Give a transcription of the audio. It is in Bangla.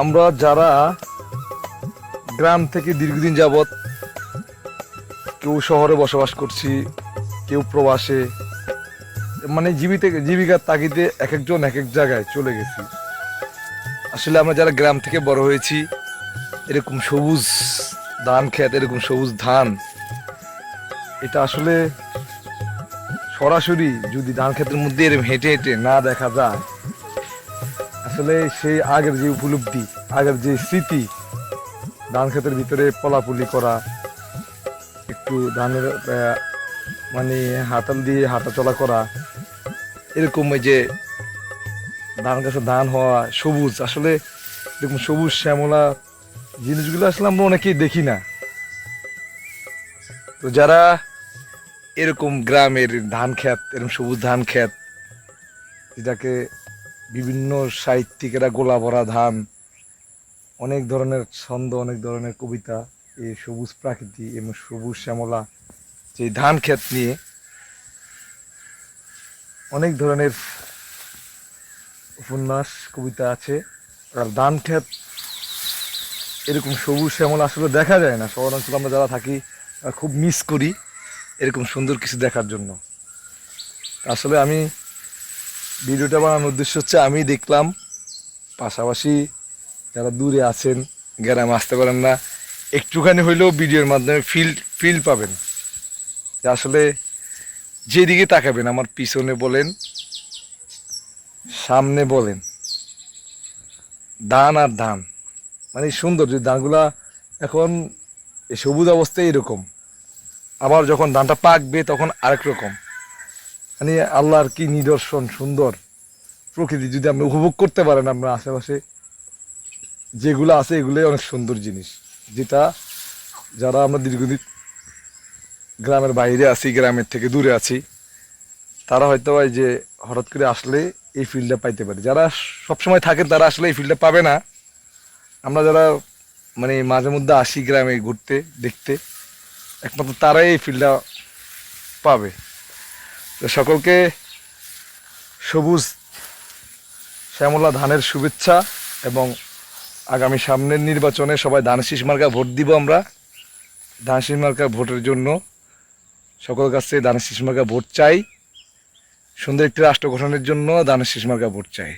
আমরা যারা গ্রাম থেকে দীর্ঘদিন যাবৎ কেউ শহরে বসবাস করছি, কেউ প্রবাসে মানে জীবিতে, জীবিকার তাগিদে এক একজন এক এক জায়গায় চলে গেছি। আসলে আমরা যারা গ্রাম থেকে বড় হয়েছি, এরকম সবুজ ধান খেত, এরকম সবুজ ধান, এটা আসলে সরাসরি যদি ধান ক্ষেতের মধ্যে এরকম হেঁটে হেঁটে না দেখা যায় আসলে সেই আগের যে উপলব্ধি, আগের যে স্মৃতি, ধান ক্ষেতের ভিতরে পলাপুলি করা, একটু ধানের মানে হাতাল দিয়ে হাঁটা চলা করা, এরকম ওই যে ধান গাছে ধান হওয়া, সবুজ, আসলে এরকম সবুজ শ্যামলা জিনিসগুলো আসলে আমরা অনেকেই দেখি না। তো যারা এরকম গ্রামের ধান ক্ষেত, এরকম সবুজ ধান ক্ষেত, যেটাকে বিভিন্ন সাহিত্যিকেরা গোলা ভরা ধান, অনেক ধরনের ছন্দ, অনেক ধরনের কবিতা এই সবুজ প্রাকৃতি এবং সবুজ শ্যামলা যে ধান ক্ষেত নিয়ে অনেক ধরনের উপন্যাস, কবিতা আছে। আর ধান ক্ষেত, এরকম সবুজ শ্যামলা আসলে দেখা যায় না। শহর অঞ্চলে আমরা যারা থাকি খুব মিস করি এরকম সুন্দর কিছু দেখার জন্য। আসলে আমি ভিডিওটা বানানোর উদ্দেশ্য হচ্ছে, আমি দেখলাম, পাশাপাশি যারা দূরে আছেন, গ্রামে আসতে পারেন না, একটুখানি হইলেও ভিডিওর মাধ্যমে ফিল ফিল পাবেন। যে আসলে যেদিকে তাকাবেন, আমার পিছনে বলেন, সামনে বলেন ধান আর ধান মানে সুন্দর, যে ধানগুলা এখন সবুজ অবস্থায় এরকম, আবার যখন ধানটা পাকবে তখন আরেক রকম। মানে আল্লাহর কি নিদর্শন সুন্দর? প্রকৃতি যদি আপনি উপভোগ করতে পারেন আপনার আশেপাশে, যেগুলো আছে এগুলোই অনেক সুন্দর জিনিস। যেটা যারা আমরা দীর্ঘদিন গ্রামের বাইরে আছি, গ্রামের থেকে দূরে আছি, তারা হয়তো এই যে হঠাৎ করে আসলে এই ফিল্ডটা পাইতে পারে। যারা সবসময় থাকেন তারা আসলে এই ফিল্ডটা পাবে না। আমরা যারা মানে মাঝে মধ্যে আসি গ্রামে ঘুরতে, দেখতে, একমাত্র তারাই এই ফিল্ডটা পাবে। তো সকলকে সবুজ শ্যামলা ধানের শুভেচ্ছা এবং আগামী সামনের নির্বাচনে সবাই ধান শীষ মার্কা ভোট দিব আমরা। ধান শীষ মার্কা ভোটের জন্য সকল কাছে ধান শীষ মার্কা ভোট চাই। সুন্দর একটি রাষ্ট্র গঠনের জন্য ধান শীষ মার্কা ভোট চাই।